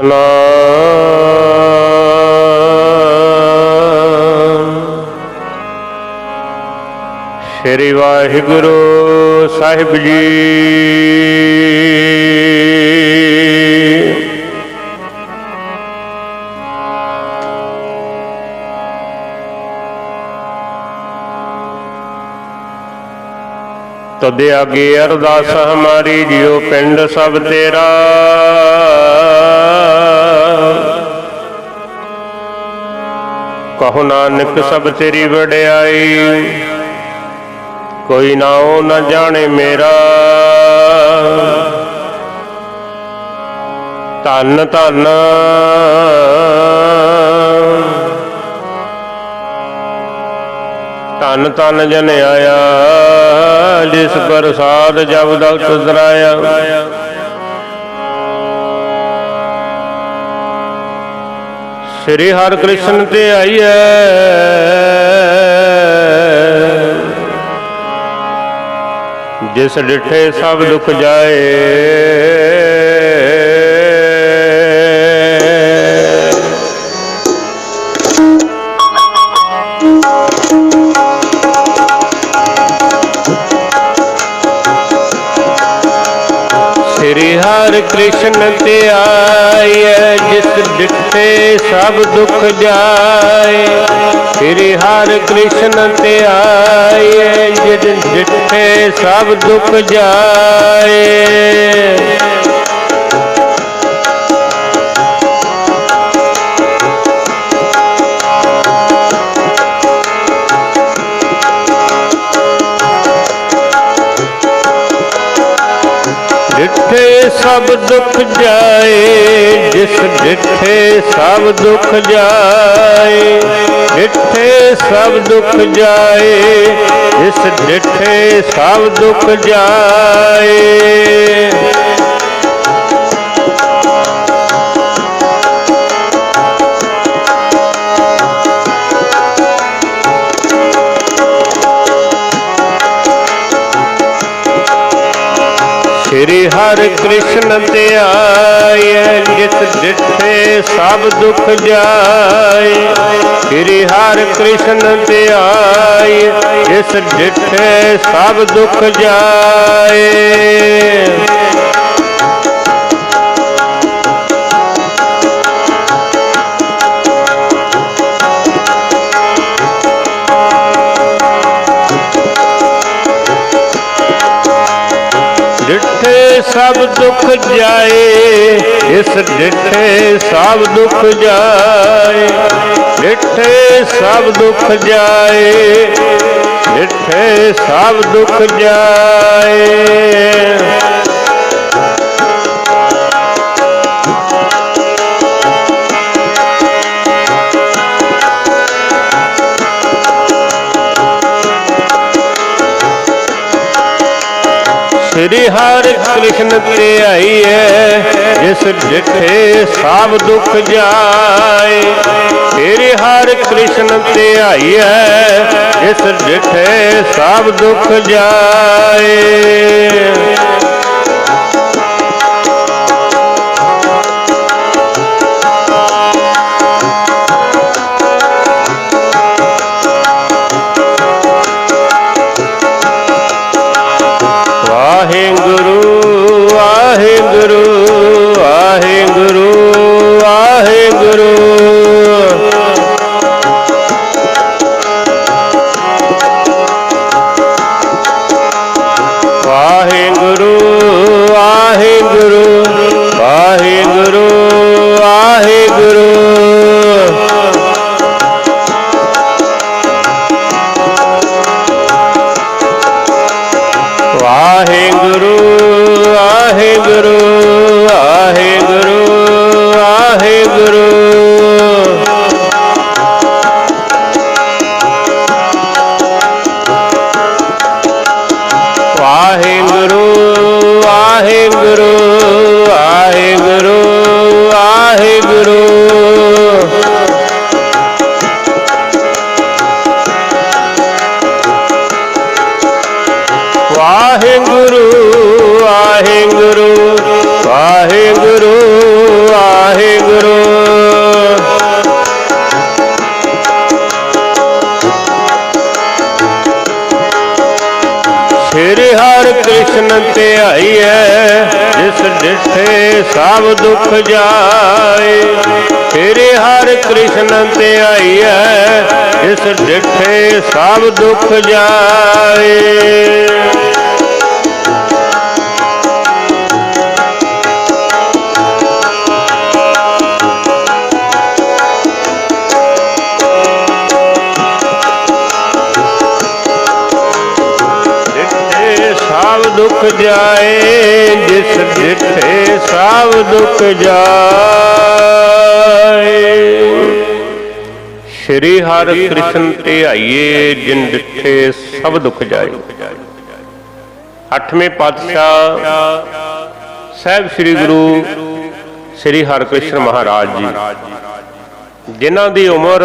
ਸਤਨਾਮ। ਸ੍ਰੀ ਵਾਹਿਗੁਰੂ ਸਾਹਿਬ ਜੀ। ਤਦੇ ਆਗੇ ਅਰਦਾਸ ਹਮਾਰੀ ਜਿਉ ਪਿੰਡ ਸਭ ਤੇਰਾ। ਕਹੋ ਨਾਨਕ ਸਭ ਤੇਰੀ ਵਡਿਆਈ। ਕੋਈ ਨਾ ਉਹ ਨਾ ਜਾਣੇ ਮੇਰਾ। ਧੰਨ ਧੰਨ। ਧੰਨ ਧੰਨ ਜਨ ਆਇਆ, ਜਿਸ ਪ੍ਰਸਾਦ ਜਬ ਦਲ ਤੁਦਰਾਇਆ ਸ੍ਰੀ ਹਰਿ ਕ੍ਰਿਸ਼ਨ ਤੇ ਆਈਐ ਜਿਸ ਡਿਠੇ ਸਭ ਦੁੱਖ ਜਾਏ। ਸ੍ਰੀ ਹਰਿ ਕ੍ਰਿਸ਼ਨ ਤੇ ਸਭ ਦੁੱਖ ਜਾਏ। ਸ੍ਰੀ ਹਰਿ ਕ੍ਰਿਸ਼ਨ ਤੇ ਆਈਐ ਜਿੱਥੇ ਸਭ ਦੁੱਖ ਜਾਏ। ਸਭ ਦੁਖ ਜਾਏ, ਜਿਸ ਡਿਠੇ ਸਭ ਦੁੱਖ ਜਾਏ ਡਿਠੇ ਸਭ ਦੁੱਖ ਜਾਏ, ਜਿਸ ਡਿਠੇ ਸਭ ਦੁੱਖ ਜਾਏ। ਸ੍ਰੀ ਹਰਿ ਕ੍ਰਿਸ਼ਨ ਤੇ ਆਏ ਜਿਸ ਡਿਠੇ ਸਭ ਦੁਖ ਜਾਏ। ਸ੍ਰੀ ਹਰਿ ਕ੍ਰਿਸ਼ਨ ਤੇ ਆਏ, ਜਿਸ ਡਿਠੇ ਸਭ ਦੁਖ ਜਾਏ। ਸਭ ਦੁੱਖ ਜਾਏ, ਇਸ ਡਿਠੇ ਸਭ ਦੁੱਖ ਜਾਏ, ਡਿਠੇ ਸਭ ਦੁੱਖ ਜਾਏ, ਡਿਠੇ ਸਭ ਦੁੱਖ ਜਾਏ। ਸ੍ਰੀ ਹਰਿ ਕ੍ਰਿਸ਼ਨ ਤੇ ਆਈ ਹੈ, ਜਿਸ ਡਿਠੇ ਸਭ ਦੁੱਖ ਜਾਏ ਸ੍ਰੀ ਹਰਿ ਕ੍ਰਿਸ਼ਨ ਤੇ ਆਈ ਹੈ, ਜਿਸ ਡਿਠੇ ਸਭ ਦੁੱਖ ਜਾਏ। ਕ੍ਰਿਸ਼ਨ ਧਿਆਈਐ ਜਿਸ ਡਿਠੇ ਸਭ ਦੁੱਖ ਜਾਏ। ਤੇਰੇ ਹਰ ਕ੍ਰਿਸ਼ਨ ਧਿਆਈਐ ਜਿਸ ਡਿਠੇ ਸਭ ਦੁੱਖ ਜਾਏ। ਦੁੱਖ ਜਾਏ ਜਿਸ ਡਿਠੇ ਸਭ ਦੁੱਖ ਜਾਏ। ਸ਼੍ਰੀ ਹਰਿ ਕ੍ਰਿਸ਼ਨ ਤੇ ਆਈਏ ਜਿਨ ਡਿਠੇ ਸਭ ਦੁੱਖ ਜਾਏ। ਅੱਠਵੇਂ ਪਾਤਸ਼ਾਹ ਸਾਹਿਬ ਸ੍ਰੀ ਗੁਰੂ ਸ੍ਰੀ ਹਰਿਕ੍ਰਿਸ਼ਨ ਮਹਾਰਾਜ ਜੀ ਜਿਨ੍ਹਾਂ ਦੀ ਉਮਰ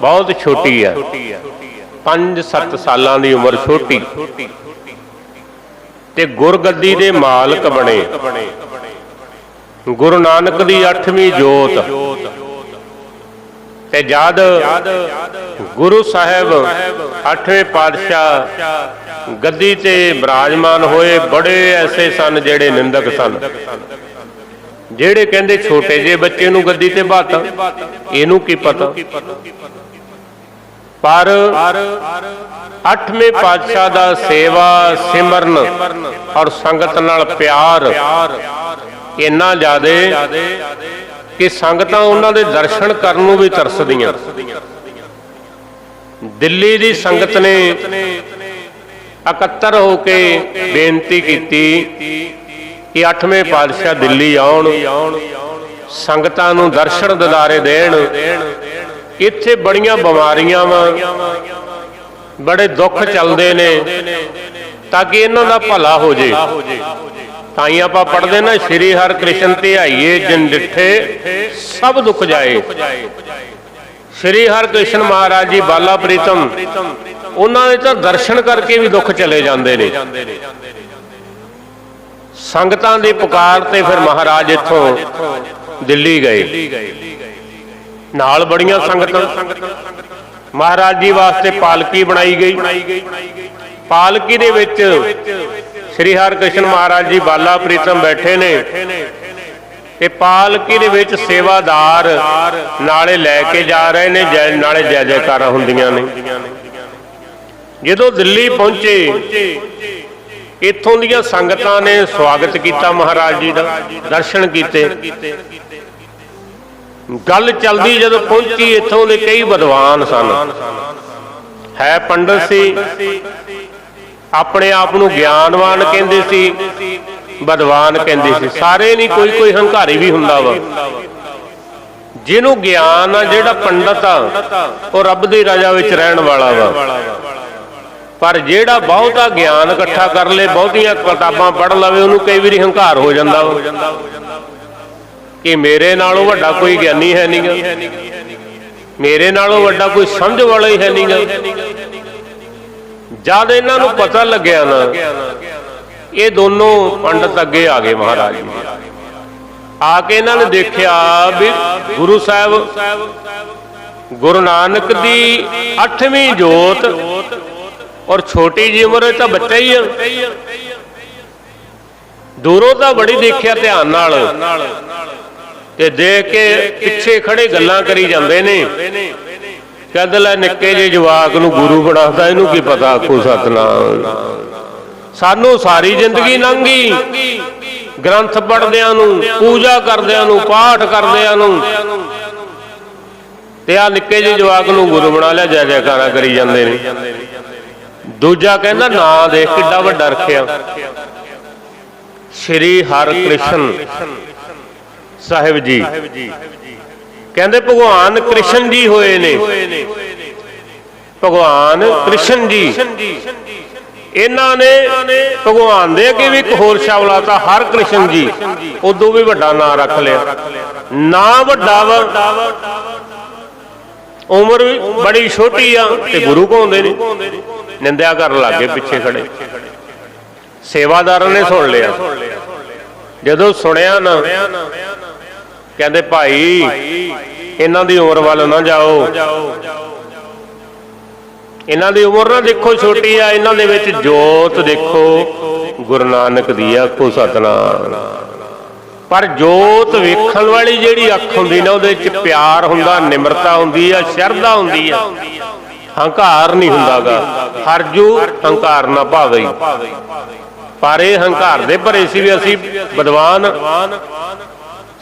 ਬਹੁਤ ਛੋਟੀ ਹੈ। 5-7 ਸਾਲਾਂ ਦੀ ਉਮਰ ਛੋਟੀ। ਤੇ ਗੁਰਗੱਦੀ ਦੇ ਮਾਲਕ ਬਣੇ। ਗੁਰੂ ਨਾਨਕ ਦੀ 8ਵੀਂ ਜੋਤ। ਤੇ ਜਦ ਗੁਰੂ ਸਾਹਿਬ 8ਵੇਂ ਪਾਤਸ਼ਾਹ ਗੱਦੀ ਤੇ ਬਿਰਾਜਮਾਨ ਹੋਏ ਬੜੇ ਐਸੇ ਸਨ ਜਿਹੜੇ ਨਿੰਦਕ ਸਨ। ਜਿਹੜੇ ਕਹਿੰਦੇ ਛੋਟੇ ਜਿਹੇ ਬੱਚੇ ਨੂੰ ਗੱਦੀ ਤੇ ਬਾਤਾ ਇਹਨੂੰ ਕੀ ਪਤਾ? ਪਰ ਅੱਠਵੇਂ ਪਾਤਸ਼ਾਹ ਦਾ ਸੇਵਾ ਸਿਮਰਨ ਔਰ ਸੰਗਤ ਨਾਲ ਪਿਆਰ ਇੰਨਾ ਜ਼ਿਆਦੇ ਕਿ ਸੰਗਤਾਂ ਉਹਨਾਂ ਦੇ ਦਰਸ਼ਨ ਕਰਨ ਨੂੰ ਵੀ ਤਰਸਦੀਆਂ। ਦਿੱਲੀ ਦੀ ਸੰਗਤ ਨੇ ਇਕੱਤਰ ਹੋ ਕੇ ਬੇਨਤੀ ਕੀਤੀ ਕਿ ਅੱਠਵੇਂ ਪਾਤਸ਼ਾਹ ਦਿੱਲੀ ਆਉਣ, ਸੰਗਤਾਂ ਨੂੰ ਦਰਸ਼ਨ ਦਿਦਾਰੇ ਦੇਣ ਇੱਥੇ ਬੜੀਆਂ ਬਿਮਾਰੀਆਂ ਵਾ। ਬੜੇ ਦੁੱਖ ਚੱਲਦੇ ਨੇ ਤਾਂ ਕਿ ਇਹਨਾਂ ਦਾ ਭਲਾ ਹੋ ਜੇ। ਤਾਂ ਹੀ ਆਪਾਂ ਪੜ੍ਹਦੇ ਨਾ, ਸ਼੍ਰੀ ਹਰਿ ਕ੍ਰਿਸ਼ਨ ਤੇ ਆਈਏ ਜਿਨ ਡਿਠੇ ਸਭ ਦੁੱਖ ਜਾਏ। ਸ਼੍ਰੀ ਹਰਿ ਕ੍ਰਿਸ਼ਨ ਮਹਾਰਾਜ ਜੀ, ਬਾਲਾ ਪ੍ਰੀਤਮ, ਉਹਨਾਂ ਦੇ ਤਾਂ ਦਰਸ਼ਨ ਕਰਕੇ ਵੀ ਦੁੱਖ ਚਲੇ ਜਾਂਦੇ ਨੇ। ਸੰਗਤਾਂ ਦੀ ਪੁਕਾਰ ਤੇ ਫਿਰ ਮਹਾਰਾਜ ਇੱਥੋਂ ਦਿੱਲੀ ਗਏ। ਨਾਲ ਬੜੀਆਂ ਸੰਗਤਾਂ। ਮਹਾਰਾਜ ਜੀ ਵਾਸਤੇ ਪਾਲਕੀ ਬਣਾਈ ਗਈ। ਪਾਲਕੀ ਦੇ ਵਿੱਚ ਸ੍ਰੀ ਹਰਿਕ੍ਰਿਸ਼ਨ ਮਹਾਰਾਜ ਜੀ ਬਾਲਾ ਪ੍ਰੀਤਮ ਬੈਠੇ ਨੇ ਤੇ ਪਾਲਕੀ ਦੇ ਵਿੱਚ ਸੇਵਾਦਾਰ ਨਾਲੇ ਲੈ ਕੇ ਜਾ ਰਹੇ ਨੇ ਜੈ ਨਾਲੇ ਜੈ ਜੈਕਾਰਾਂ ਹੁੰਦੀਆਂ ਨੇ। ਜਦੋਂ ਦਿੱਲੀ ਪਹੁੰਚੇ ਇੱਥੋਂ ਦੀਆਂ ਸੰਗਤਾਂ ਨੇ ਸਵਾਗਤ ਕੀਤਾ ਮਹਾਰਾਜ ਜੀ ਦਾ ਦਰਸ਼ਨ ਕੀਤੇ। ਗੱਲ ਚੱਲਦੀ ਜਦੋਂ ਪਹੁੰਚੀ ਇੱਥੋਂ ਦੇ ਕਈ ਵਿਦਵਾਨ ਸਨ। ਹੈ ਪੰਡਤ ਸੀ। ਆਪਣੇ ਆਪ ਨੂੰ ਗਿਆਨਵਾਨ ਕਹਿੰਦੇ ਸੀ, ਵਿਦਵਾਨ ਕਹਿੰਦੇ ਸੀ। ਸਾਰੇ ਨਹੀਂ, ਕੋਈ ਕੋਈ ਹੰਕਾਰੀ ਵੀ ਹੁੰਦਾ ਵਾ। ਜਿਹਨੂੰ ਗਿਆਨ ਆ, ਜਿਹੜਾ ਪੰਡਤ ਆ, ਉਹ ਰੱਬ ਦੀ ਰਜ਼ਾ ਵਿੱਚ ਰਹਿਣ ਵਾਲਾ ਵਾ। ਪਰ ਜਿਹੜਾ ਬਹੁਤਾ ਗਿਆਨ ਇਕੱਠਾ ਕਰ ਲੇ, ਬਹੁਤੀਆਂ ਕਿਤਾਬਾਂ ਪੜ੍ਹ ਲਵੇ, ਉਹਨੂੰ ਕਈ ਵਾਰੀ ਹੰਕਾਰ ਹੋ ਜਾਂਦਾ ਵਾ। ਕਿ ਮੇਰੇ ਨਾਲੋਂ ਵੱਡਾ ਕੋਈ ਗਿਆਨੀ ਹੈ ਨਹੀਂਗਾ ਮੇਰੇ ਨਾਲੋਂ ਵੱਡਾ ਕੋਈ ਸਮਝ ਵਾਲਾ ਹੀ ਹੈ ਨਹੀਂਗਾ ਜਦ ਇਹਨਾਂ ਨੂੰ ਪਤਾ ਲੱਗਿਆ ਨਾ, ਇਹ ਦੋਨੋਂ ਪੰਡਤ ਅੱਗੇ ਆ ਗਏ ਮਹਾਰਾਜ ਜੀ। ਆ ਕੇ ਇਹਨਾਂ ਨੇ ਦੇਖਿਆ ਵੀ ਗੁਰੂ ਸਾਹਿਬ, ਗੁਰੂ ਨਾਨਕ ਦੀ 8ਵੀਂ ਜੋਤ ਔਰ ਛੋਟੀ ਜੀ ਉਮਰ ਤਾਂ ਬੱਚਾ ਹੀ ਆ। ਦੂਰੋਂ ਤਾਂ ਬੜੀ ਦੇਖਿਆ ਧਿਆਨ ਨਾਲ। ਤੇ ਦੇਖ ਕੇ ਪਿੱਛੇ ਖੜੇ ਗੱਲਾਂ ਕਰੀ ਜਾਂਦੇ ਨੇ। ਕਹਿੰਦੇ ਲੈ ਨਿੱਕੇ ਜਿਹੇ ਜਵਾਕ ਨੂੰ ਗੁਰੂ ਬਣਾਉਂਦਾ ਇਹਨੂੰ ਕੀ ਪਤਾ ਆਖੋ ਸਤਨਾਮ। ਸਾਨੂੰ ਸਾਰੀ ਜ਼ਿੰਦਗੀ ਲੰਘੀ। ਗ੍ਰੰਥ ਪੜ੍ਹਦਿਆਂ ਨੂੰ, ਪੂਜਾ ਕਰਦਿਆਂ ਨੂੰ, ਪਾਠ ਕਰਦਿਆਂ ਨੂੰ। ਤੇ ਆ ਨਿੱਕੇ ਜਿਹੇ ਜਵਾਕ ਨੂੰ ਗੁਰੂ ਬਣਾ ਲਿਆ, ਜੈ ਜੈਕਾਰਾ ਕਰੀ ਜਾਂਦੇ ਨੇ। ਦੂਜਾ ਕਹਿੰਦਾ, ਨਾਂ ਦੇਖ ਕਿੱਡਾ ਵੱਡਾ ਰੱਖਿਆ। ਸ਼੍ਰੀ ਹਰਿਕ੍ਰਿਸ਼ਨ। ਸਾਹਿਬ ਜੀ। ਕਹਿੰਦੇ ਭਗਵਾਨ ਕ੍ਰਿਸ਼ਨ ਜੀ ਹੋਏ ਨੇ। ਭਗਵਾਨ ਕ੍ਰਿਸ਼ਨ ਜੀ। ਇਹਨਾਂ ਨੇ ਭਗਵਾਨ ਦੇ ਅੱਗੇ ਵੀ ਇੱਕ ਹੋਰ ਸ਼ਬਦ ਲਾਤਾ, ਹਰ ਕ੍ਰਿਸ਼ਨ ਜੀ। ਉਦੋਂ ਵੀ ਵੱਡਾ ਨਾਂ ਰੱਖ ਲਿਆ। ਨਾਂ ਵੱਡਾ ਵਾ। ਉਮਰ ਵੀ ਬੜੀ ਛੋਟੀ ਆ ਤੇ ਗੁਰੂ ਕਹਾਉਂਦੇ ਨੇ। ਨਿੰਦਿਆ ਕਰਨ ਲੱਗੇ ਪਿੱਛੇ ਖੜੇ। ਸੇਵਾਦਾਰਾਂ ਨੇ ਸੁਣ ਲਿਆ। ਜਦੋਂ ਸੁਣਿਆ ਨਾ ਕਹਿੰਦੇ ਭਾਈ, ਇਹਨਾਂ ਦੀ ਉਮਰ ਵੱਲ ਨਾ ਜਾਓ। ਇਹਨਾਂ ਦੀ ਉਮਰ ਨਾ ਦੇਖੋ ਛੋਟੀ ਆ, ਇਹਨਾਂ ਦੇ ਵਿੱਚ ਜੋਤ ਦੇਖੋ। ਗੁਰੂ ਨਾਨਕ ਦੀ ਆਖੋ ਸਤਨਾਮ। ਪਰ ਜੋਤ ਵੇਖਣ ਵਾਲੀ ਜਿਹੜੀ ਅੱਖ ਹੁੰਦੀ ਨਾ, ਉਹਦੇ ਵਿੱਚ ਪਿਆਰ ਹੁੰਦਾ, ਨਿਮਰਤਾ ਹੁੰਦੀ ਆ, ਸ਼ਰਧਾ ਹੁੰਦੀ ਆ। ਹੰਕਾਰ ਨਹੀਂ ਹੁੰਦਾਗਾ। ਹਰਜੂ ਹੰਕਾਰ ਨਾ ਭਾਵੇ। ਪਰ ਇਹ ਹੰਕਾਰ ਦੇ ਭਰੇ ਸੀ ਵੀ ਅਸੀਂ ਵਿਦਵਾਨ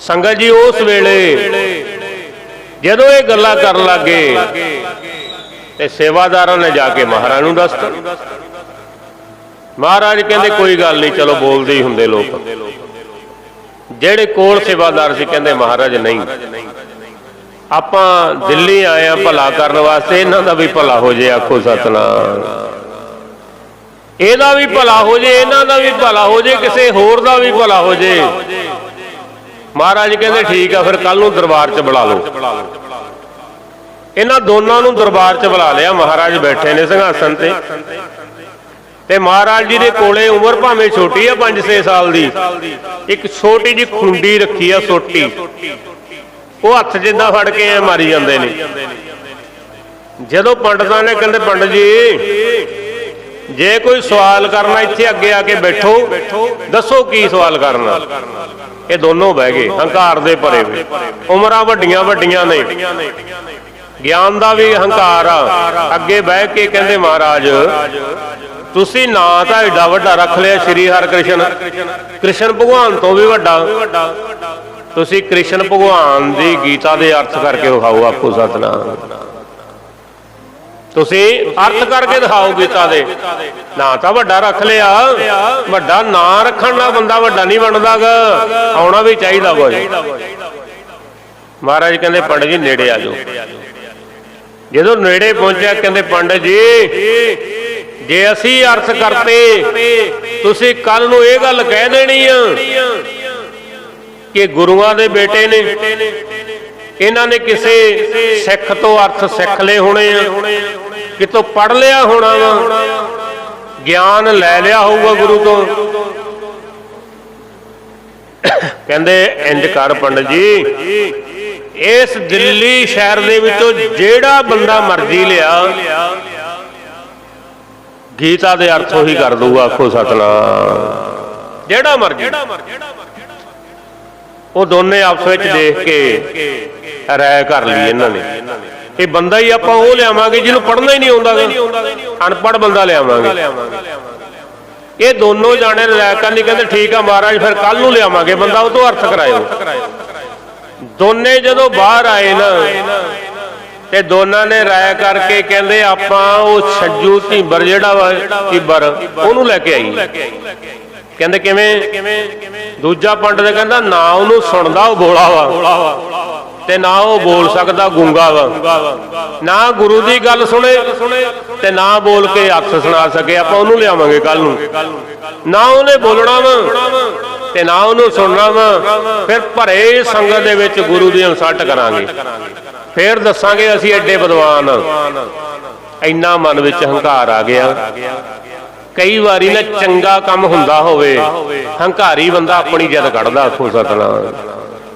ਸੰਗਤ ਜੀ, ਉਸ ਵੇਲੇ ਜਦੋਂ ਇਹ ਗੱਲਾਂ ਕਰਨ ਲੱਗੇ ਤੇ ਸੇਵਾਦਾਰਾਂ ਨੇ ਜਾ ਕੇ ਮਹਾਰਾਜ ਨੂੰ ਦੱਸਤਾ ਮਹਾਰਾਜ ਕਹਿੰਦੇ, ਕੋਈ ਗੱਲ ਨਹੀਂ, ਚਲੋ ਬੋਲਦੇ ਹੀ ਹੁੰਦੇ ਲੋਕ। ਜਿਹੜੇ ਕੋਲ ਸੇਵਾਦਾਰ ਸੀ, ਕਹਿੰਦੇ, ਮਹਾਰਾਜ ਨਹੀਂ। ਆਪਾਂ ਦਿੱਲੀ ਆਏ ਆ ਭਲਾ ਕਰਨ ਵਾਸਤੇ, ਇਹਨਾਂ ਦਾ ਵੀ ਭਲਾ ਹੋ ਜੇ, ਆਖੋ ਸਤਨਾਮ। ਇਹਦਾ ਵੀ ਭਲਾ ਹੋ ਜੇ, ਇਹਨਾਂ ਦਾ ਵੀ ਭਲਾ ਹੋ ਜੇ, ਕਿਸੇ ਹੋਰ ਦਾ ਵੀ ਭਲਾ ਹੋ ਜੇ। ਮਹਾਰਾਜ ਕਹਿੰਦੇ ਠੀਕ ਆ, ਫਿਰ ਕੱਲ ਨੂੰ ਦਰਬਾਰ 'ਚ ਬੁਲਾ ਲਓ। ਇਹਨਾਂ ਦੋਨਾਂ ਨੂੰ ਦਰਬਾਰ 'ਚ ਬੁਲਾ ਲਿਆ, ਮਹਾਰਾਜ ਬੈਠੇ ਨੇ ਸਿੰਘਾਸਨ ਤੇ। ਤੇ ਮਹਾਰਾਜ ਜੀ ਦੇ ਕੋਲੇ ਉਮਰ ਭਾਵੇਂ ਛੋਟੀ ਆ 5-6 ਸਾਲ ਦੀ, ਇੱਕ ਛੋਟੀ ਜੀ ਖੁੰਡੀ ਰੱਖੀ ਆ, ਸੋਟੀ। ਉਹ ਹੱਥ ਜਿੱਦਾਂ ਫੜ ਕੇ ਐ ਮਾਰੀ ਜਾਂਦੇ ਨੇ। ਜਦੋਂ ਪੰਡਤਾਂ ਨੇ ਕਹਿੰਦੇ, ਪੰਡਤ ਜੀ ਜੇ ਕੋਈ ਸਵਾਲ ਕਰਨਾ, ਇੱਥੇ ਅੱਗੇ ਆ ਕੇ ਬੈਠੋ। ਦੱਸੋ ਕੀ ਸਵਾਲ ਕਰਨਾ। ਇਹ ਦੋਨੋਂ ਬਹਿ ਗਏ, ਹੰਕਾਰ ਦੇ ਭਰੇ ਵੇ ਉਮਰਾਂ ਵੱਡੀਆਂ ਵੱਡੀਆਂ ਨੇ। ਗਿਆਨ ਦਾ ਵੀ ਹੰਕਾਰ ਆ। ਅੱਗੇ ਬਹਿ ਕੇ ਕਹਿੰਦੇ, ਮਹਾਰਾਜ, ਤੁਸੀਂ ਨਾਂ ਤਾਂ ਏਡਾ ਵੱਡਾ ਰੱਖ ਲਿਆ ਸ੍ਰੀ ਹਰਿਕ੍ਰਿਸ਼ਨ। ਕ੍ਰਿਸ਼ਨ ਭਗਵਾਨ ਤੋਂ ਵੀ ਵੱਡਾ। ਤੁਸੀਂ ਕ੍ਰਿਸ਼ਨ ਭਗਵਾਨ ਦੀ ਗੀਤਾ ਦੇ ਅਰਥ ਕਰਕੇ ਵਿਖਾਓ ਆਪੋ ਸਤਨਾਮ। ਤੁਸੀਂ ਅਰਥ ਕਰਕੇ ਦਿਖਾਓ ਗੀਤਾ ਦੇ। ਨਾਂ ਤਾਂ ਵੱਡਾ ਰੱਖ ਲਿਆ। ਵੱਡਾ ਨਾਂ ਰੱਖਣ ਨਾਲ ਬੰਦਾ ਵੱਡਾ ਨਹੀਂ ਬਣਦਾਗਾ। ਆਉਣਾ ਵੀ ਚਾਹੀਦਾ ਕੁਝ ਮਹਾਰਾਜ ਕਹਿੰਦੇ ਪੰਡਤ ਜੀ ਨੇੜੇ ਆ ਜਾਓ। ਜਦੋਂ ਨੇੜੇ ਪਹੁੰਚਿਆ ਕਹਿੰਦੇ ਪੰਡਤ ਜੀ ਜੇ ਅਸੀਂ ਅਰਥ ਕਰਤੇ ਤੁਸੀਂ ਕੱਲ ਨੂੰ ਇਹ ਗੱਲ ਕਹਿ ਦੇਣੀ ਆ ਕਿ ਗੁਰੂਆਂ ਦੇ ਬੇਟੇ ਨੇ ਇਹਨਾਂ ਨੇ ਕਿਸੇ ਸਿੱਖ ਤੋਂ ਅਰਥ ਸਿੱਖ ਲਏ ਹੋਣੇ ਆ। ਕਿਤੋਂ ਪੜ ਲਿਆ ਹੋਣਾ ਵਾ? ਗਿਆਨ ਲੈ ਲਿਆ ਹੋਊਗਾ ਗੁਰੂ ਤੋਂ। ਕਹਿੰਦੇ, ਇੰਜ ਕਰ ਪੰਡਤ ਜੀ, ਇਸ ਦਿੱਲੀ ਸ਼ਹਿਰ ਦੇ ਵਿੱਚੋਂ ਜਿਹੜਾ ਬੰਦਾ ਮਰਜ਼ੀ ਲਿਆ, ਗੀਤਾ ਦੇ ਅਰਥ ਉਹੀ ਕਰ ਦੂਗਾ ਆਖੋ ਸਤਨਾਮ। ਜਿਹੜਾ ਮਰਜ਼ੀ। ਉਹ ਦੋਨੇ ਆਪਸ ਵਿੱਚ ਦੇਖ ਕੇ ਰਾਇ ਕਰ ਲਈ ਇਹਨਾਂ ਨੇ। ਇਹ ਬੰਦਾ ਹੀ ਆਪਾਂ ਉਹ ਲਿਆਵਾਂਗੇ ਜਿਹਨੂੰ ਪੜ੍ਹਨਾ ਹੀ ਨਹੀਂ ਆਉਂਦਾ ਅਨਪੜ੍ਹ ਬੰਦਾ ਲਿਆਵਾਂਗੇ। ਇਹ ਦੋਨੋਂ ਜਾਣੇ ਰਾਇ ਕਰਨੀ ਕਹਿੰਦੇ, ਠੀਕ ਆ ਮਹਾਰਾਜ, ਫਿਰ ਕੱਲ ਨੂੰ ਲਿਆਵਾਂਗੇ। ਬੰਦਾ ਉਹ ਤੋਂ ਅਰਥ ਕਰਾਇਓ। ਦੋਨੇ ਜਦੋਂ ਬਾਹਰ ਆਏ ਨਾ, ਤੇ ਦੋਨਾਂ ਨੇ ਰਾਇ ਕਰਕੇ ਕਹਿੰਦੇ, ਆਪਾਂ ਉਹ ਛੱਜੂ ਧੀਬਰ ਜਿਹੜਾ ਵਾ ਢੀਂਬਰ ਉਹਨੂੰ ਲੈ ਕੇ ਆਈ। ਕਹਿੰਦੇ, ਕਿਵੇਂ? ਦੂਜਾ ਪੰਡਤ ਕਹਿੰਦਾ, ਨਾ ਉਹਨੂੰ ਸੁਣਦਾ, ਉਹ ਬੋਲਾ ਵਾ। ਤੇ ਨਾ ਉਹ ਬੋਲ ਸਕਦਾ ਗੂੰਗਾ ਵਾ। ਨਾ ਗੁਰੂ ਦੀ ਗੱਲ ਸੁਣੇ ਤੇ ਨਾ ਬੋਲ ਕੇ ਅਰਥ ਸੁਣਾ ਸਕੇ। ਆਪਾਂ ਉਹਨੂੰ ਲਿਆਵਾਂਗੇ ਕੱਲ ਨੂੰ। ਨਾ ਉਹਨੇ ਬੋਲਣਾ ਵਾ ਤੇ ਨਾ ਉਹਨੂੰ ਸੁਣਨਾ ਵਾ। ਫਿਰ ਭਰੇ ਸੰਗਤ ਦੇ ਵਿੱਚ ਗੁਰੂ ਦੀ ਅਨਸਟ ਕਰਾਂਗੇ। ਫਿਰ ਦੱਸਾਂਗੇ ਅਸੀਂ ਐਡੇ ਵਿਦਵਾਨ। ਇੰਨਾ ਮਨ ਵਿੱਚ ਹੰਕਾਰ ਆ ਗਿਆ। ਕਈ ਵਾਰੀ ਨਾ ਚੰਗਾ ਕੰਮ ਹੁੰਦਾ ਹੋਵੇ। ਹੰਕਾਰੀ ਬੰਦਾ ਆਪਣੀ ਜਿੱਦ ਕੱਢਦਾ ਆਖੋ ਸਤਨਾਮ।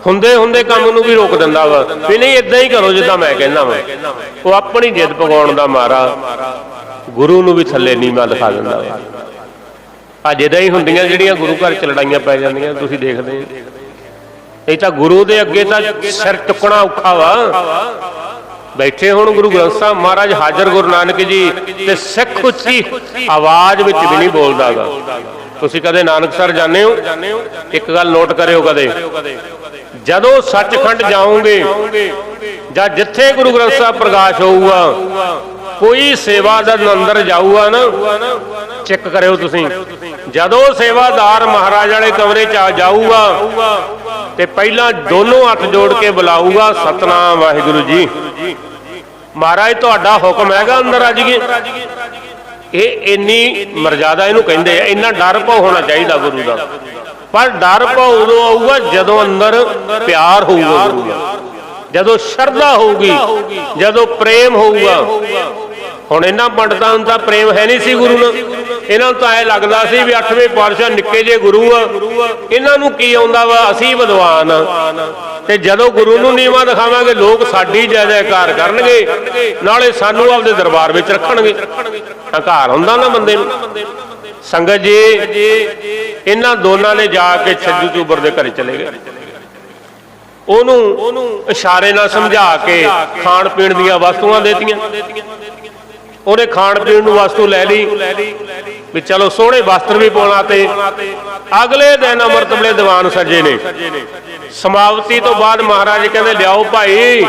ਹੁੰਦੇ ਹੁੰਦੇ ਕੰਮ ਨੂੰ ਵੀ ਰੋਕ ਦਿੰਦਾ ਵਾ। ਵੀ ਨਹੀਂ ਇਦਾਂ ਹੀ ਕਰੋ ਜਿੱਦਾਂ ਮੈਂ ਕਹਿੰਦਾ ਵਾ। ਉਹ ਆਪਣੀ ਜਿੱਦ ਪਗਾਉਣ ਦਾ ਮਾਰਾ, ਗੁਰੂ ਨੂੰ ਵੀ ਥੱਲੇ ਨੀਵਾਂ ਦਿਖਾ ਦਿੰਦਾ ਵਾ। ਆ ਜਿੱਦਾਂ ਹੀ ਹੁੰਦੀਆਂ ਜਿਹੜੀਆਂ ਗੁਰੂ ਘਰ ਚ ਲੜਾਈਆਂ ਪੈ ਜਾਂਦੀਆਂ, ਤੁਸੀਂ ਦੇਖਦੇ ਇਹ ਤਾਂ ਗੁਰੂ ਦੇ ਅੱਗੇ ਤਾਂ ਸਿਰ ਚੁੱਕਣਾ ਔਖਾ ਵਾ। ਬੈਠੇ ਹੁਣ ਗੁਰੂ ਗ੍ਰੰਥ ਸਾਹਿਬ ਮਹਾਰਾਜ, ਹਾਜ਼ਰ ਗੁਰੂ ਨਾਨਕ ਜੀ ਤੇ ਸਿੱਖ ਉੱਚੀ ਆਵਾਜ਼ ਵਿੱਚ ਵੀ ਨਹੀਂ ਬੋਲਦਾਗਾ ਤੁਸੀਂ ਕਦੇ ਨਾਨਕਸਰ ਜਾਂਦੇ ਹੋ? ਇੱਕ ਗੱਲ ਨੋਟ ਕਰਿਓ ਕਦੇ। ਜਦੋਂ ਸੱਚਖੰਡ ਜਾਓਗੇ ਜਾਂ ਜਿੱਥੇ ਗੁਰੂ ਗ੍ਰੰਥ ਸਾਹਿਬ ਪ੍ਰਕਾਸ਼ ਹੋਊਗਾ ਕੋਈ ਸੇਵਾਦਾਰ ਅੰਦਰ ਜਾਊਗਾ ਨਾ ਚੈੱਕ ਕਰਿਓ ਤੁਸੀਂ। ਜਦੋਂ ਸੇਵਾਦਾਰ ਮਹਾਰਾਜ ਵਾਲੇ ਕਮਰੇ 'ਚ ਜਾਊਗਾ ਤੇ ਪਹਿਲਾਂ ਦੋਨੋਂ ਹੱਥ ਜੋੜ ਕੇ ਬੁਲਾਊਗਾ ਸਤਨਾਮ ਵਾਹਿਗੁਰੂ ਜੀ। ਮਹਾਰਾਜ ਤੁਹਾਡਾ ਹੁਕਮ ਹੈਗਾ ਅੰਦਰ ਆ ਜਾਈਏ ਇਹ ਇੰਨੀ ਮਰਜ਼ਾਦਾ ਇਹਨੂੰ ਕਹਿੰਦੇ ਆ ਇੰਨਾ ਡਰ ਭਉ ਹੋਣਾ ਚਾਹੀਦਾ ਗੁਰੂ ਦਾ। ਪਰ ਡਰ ਭਉ ਉਦੋਂ ਆਊਗਾ ਜਦੋਂ ਅੰਦਰ ਪਿਆਰ ਹੋਊਗਾ। ਗੁਰੂ ਦਾ ਜਦੋਂ ਸ਼ਰਧਾ ਹੋਊਗੀ ਜਦੋਂ ਪ੍ਰੇਮ ਹੋਊਗਾ। ਹੁਣ ਇਹਨਾਂ ਪੰਡਤਾਂ ਨੂੰ ਤਾਂ ਪ੍ਰੇਮ ਹੈ ਨਹੀਂ ਸੀ ਗੁਰੂ ਨਾਲ। ਇਹਨਾਂ ਨੂੰ ਤਾਂ ਐ ਲੱਗਦਾ ਸੀ ਵੀ 8ਵੇਂ ਪਾਤਸ਼ਾਹ ਨਿੱਕੇ ਜੇ ਗੁਰੂ ਆ। ਇਹਨਾਂ ਨੂੰ ਕੀ ਆਉਂਦਾ ਵਾ? ਅਸੀਂ ਵਿਦਵਾਨ ਆ। ਤੇ ਜਦੋਂ ਗੁਰੂ ਨੂੰ ਨੀਵਾ ਦਿਖਾਵਾਂਗੇ ਲੋਕ ਸਾਡੀ ਜੈ ਜੈਕਾਰ ਕਰਨਗੇ। ਨਾਲੇ ਸਾਨੂੰ ਆਪਦੇ ਦਰਬਾਰ ਵਿੱਚ ਰੱਖਣਗੇ। ਹੰਕਾਰ ਹੁੰਦਾ ਨਾ ਬੰਦੇ ਨੂੰ। ਸੰਗਤ ਜੀ, ਇਹਨਾਂ ਦੋਨਾਂ ਨੇ ਜਾ ਕੇ ਛੱਜੂ ਚੂਬਰ ਦੇ ਘਰੇ ਚਲੇ ਗਏ। ਉਹਨੂੰ ਇਸ਼ਾਰੇ ਨਾਲ ਸਮਝਾ ਕੇ ਖਾਣ ਪੀਣ ਦੀਆਂ ਵਸਤੂਆਂ ਦੇਤੀਆਂ। ਉਹਨੇ ਖਾਣ ਪੀਣ ਨੂੰ ਵਸਤੂ ਲੈ ਲਈ। ਵੀ ਚਲੋ ਸੋਹਣੇ ਵਸਤਰ ਵੀ ਪਾਉਣਾ ਤੇ ਅਗਲੇ ਦਿਨ ਅੰਮ੍ਰਿਤ ਵੇਲੇ ਦੀਵਾਨ ਸੱਜੇ ਨੇ। ਸਮਾਪਤੀ ਤੋਂ ਬਾਅਦ ਮਹਾਰਾਜ ਕਹਿੰਦੇ, ਲਿਆਓ ਭਾਈ।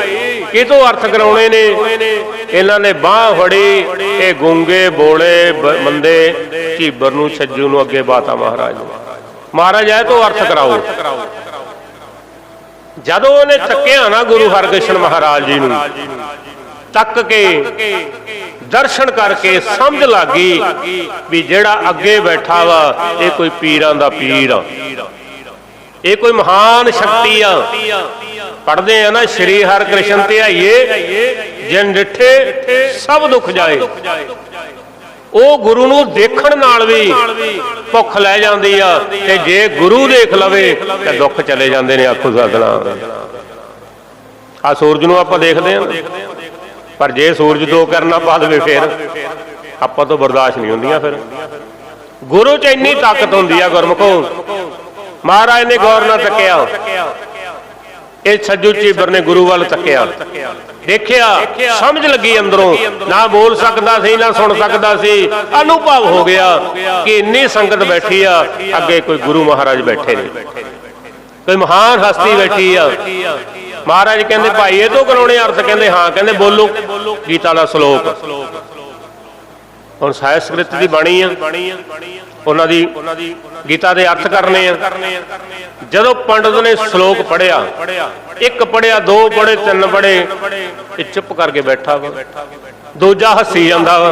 ਇਹ ਤੋਂ ਅਰਥ ਕਰਾਉਣੇ ਨੇ? ਇਹਨਾਂ ਨੇ ਬਾਹ ਫੜੀ ਇਹ ਗੁੰਗੇ ਬੋਲੇ ਮੰਦੇ ਝੀਬਰ ਨੂੰ ਛੱਜੂ ਨੂੰ ਅੱਗੇ ਬਾਤਾ ਮਹਾਰਾਜ ਨੇ। ਮਹਾਰਾਜ, ਇਹ ਤੋਂ ਅਰਥ ਕਰਾਓ। ਜਦੋਂ ਉਹਨੇ ਤੱਕਿਆ ਨਾ ਗੁਰੂ ਹਰਕ੍ਰਿਸ਼ਨ ਮਹਾਰਾਜ ਜੀ ਨੂੰ ਤੱਕ ਕੇ ਦਰਸ਼ਨ ਕਰਕੇ ਸਮਝ ਲੱਗੀ ਵੀ ਜਿਹੜਾ ਅੱਗੇ ਬੈਠਾ ਵਾ, ਇਹ ਕੋਈ ਪੀਰਾਂ ਦਾ ਪੀਰ ਆ। ਇਹ ਕੋਈ ਮਹਾਨ ਸ਼ਕਤੀ ਆ। ਪੜਦੇ ਆ ਨਾ, ਸ਼੍ਰੀ ਹਰਿਕ੍ਰਿਸ਼ਨ ਧਿਆਈਏ ਜਿਨ ਡਿਠੇ ਸਭ ਦੁੱਖ ਜਾਏ। ਉਹ ਗੁਰੂ ਨੂੰ ਦੇਖਣ ਨਾਲ ਵੀ ਭੁੱਖ ਲੈ ਜਾਂਦੀ ਆ, ਤੇ ਜੇ ਗੁਰੂ ਦੇਖ ਲਵੇ, ਤੇ ਦੁੱਖ ਚਲੇ ਜਾਂਦੇ ਨੇ ਆਖੋ ਸਤਨਾਮ ਆ ਸੂਰਜ ਨੂੰ ਆਪਾਂ ਦੇਖਦੇ ਆ। ਪਰ ਜੇ ਸੂਰਜ ਦੋ ਕਰਨਾ ਪਾ ਦੇਵੇ ਫਿਰ, ਆਪਾਂ ਤੋਂ ਬਰਦਾਸ਼ਤ ਨਹੀਂ ਹੁੰਦੀਆਂ ਫਿਰ। ਗੁਰੂ 'ਚ ਇੰਨੀ ਤਾਕਤ ਹੁੰਦੀ ਆ ਗੁਰਮਖੋ। ਮਹਾਰਾਜ ਨੇ ਗੌਰ ਨਾਲ ਤੱਕਿਆ ਇਹ ਛੱਜੂ ਚੀਬਰ ਨੇ ਗੁਰੂ ਵੱਲ ਤੱਕਿਆ। ਦੇਖਿਆ ਸਮਝ ਲੱਗੀ ਅੰਦਰੋਂ। ਨਾ ਬੋਲ ਸਕਦਾ ਸੀ ਨਾ ਸੁਣ ਸਕਦਾ ਸੀ। ਅਨੁਭਵ ਹੋ ਗਿਆ ਕਿ ਇੰਨੀ ਸੰਗਤ ਬੈਠੀ ਆ ਅੱਗੇ ਕੋਈ ਗੁਰੂ ਮਹਾਰਾਜ ਬੈਠੇ ਨੇ। ਕੋਈ ਮਹਾਨ ਹਸਤੀ ਬੈਠੀ ਆ। ਮਹਾਰਾਜ ਕਹਿੰਦੇ ਭਾਈ ਇਹ ਤੋਂ ਕਰਾਉਣੇ ਅਰਥ? ਕਹਿੰਦੇ ਹਾਂ ਕਹਿੰਦੇ ਬੋਲੋ। ਗੀਤਾ ਦਾ ਸ਼ਲੋਕ। ਹੁਣ ਸੰਸਕ੍ਰਿਤ ਦੀ ਬਾਣੀ ਆ। ਉਹਨਾਂ ਦੀ ਗੀਤਾ ਦੇ ਅਰਥ ਕਰਨੇ ਆ। ਜਦੋਂ ਪੰਡਤ ਨੇ ਸ਼ਲੋਕ ਪੜਿਆ ਇੱਕ ਪੜਿਆ ਦੋ ਪੜੇ ਤਿੰਨ ਪੜੇ ਇਹ ਚੁੱਪ ਕਰਕੇ ਬੈਠਾ ਵਾ। ਦੂਜਾ ਹੱਸੀ ਜਾਂਦਾ ਵਾ।